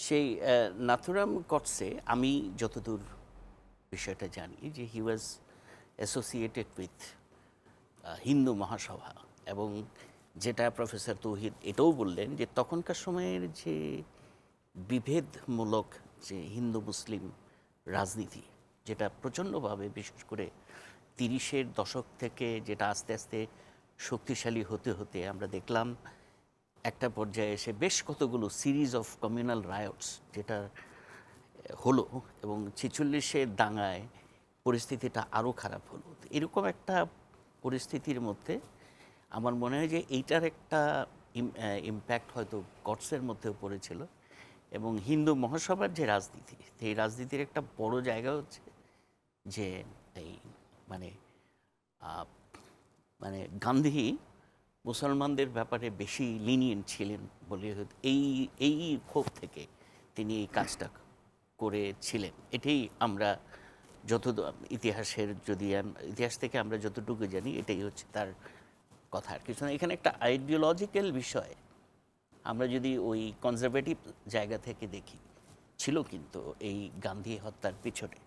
সেই নাথুরাম কটসে আমি যতদূর বিষয়টা জানি যে he was associated with Hindu Mahasabha এবং যেটা প্রফেসর তৌহিদ এটাও বললেন যে তখনকার সময়ের যে বিভেদমূলক যে হিন্দু মুসলিম রাজনীতি, যেটা প্রচণ্ডভাবে বিশেষ করে তিরিশের দশক থেকে যেটা আস্তে আস্তে শক্তিশালী হতে হতে আমরা দেখলাম একটা পর্যায়ে এসে বেশ কতগুলো সিরিজ অফ কমিউনাল রায়টস যেটা হলো এবং ছেচল্লিশের দাঙ্গায় পরিস্থিতিটা আরও খারাপ হলো। এরকম একটা পরিস্থিতির মধ্যে আমার মনে হয় যে এইটার একটা ইম্প্যাক্ট হয়তো গডসের মধ্যেও পড়েছিল এবং হিন্দু মহাসভার যে রাজনীতি, সেই রাজনীতির একটা বড় জায়গা হচ্ছে যে এই মানে মানে গান্ধী মুসলমানদের ব্যাপারে বেশি লিনিয়েন্ট ছিলেন বলে এই এই ক্ষোভ থেকে তিনি এই কাজটা করেছিলেন। এটাই আমরা যত ইতিহাসের যদি ইতিহাস থেকে আমরা যতটুকু জানি, এটাই হচ্ছে তার কথা। আর কিছু না, এখানে একটা আইডিওলজিক্যাল বিষয়। আমরা যদি ওই কনজারভেটিভ জায়গা থেকে দেখি, ছিল কিন্তু এই গান্ধী হত্যার পিছনে।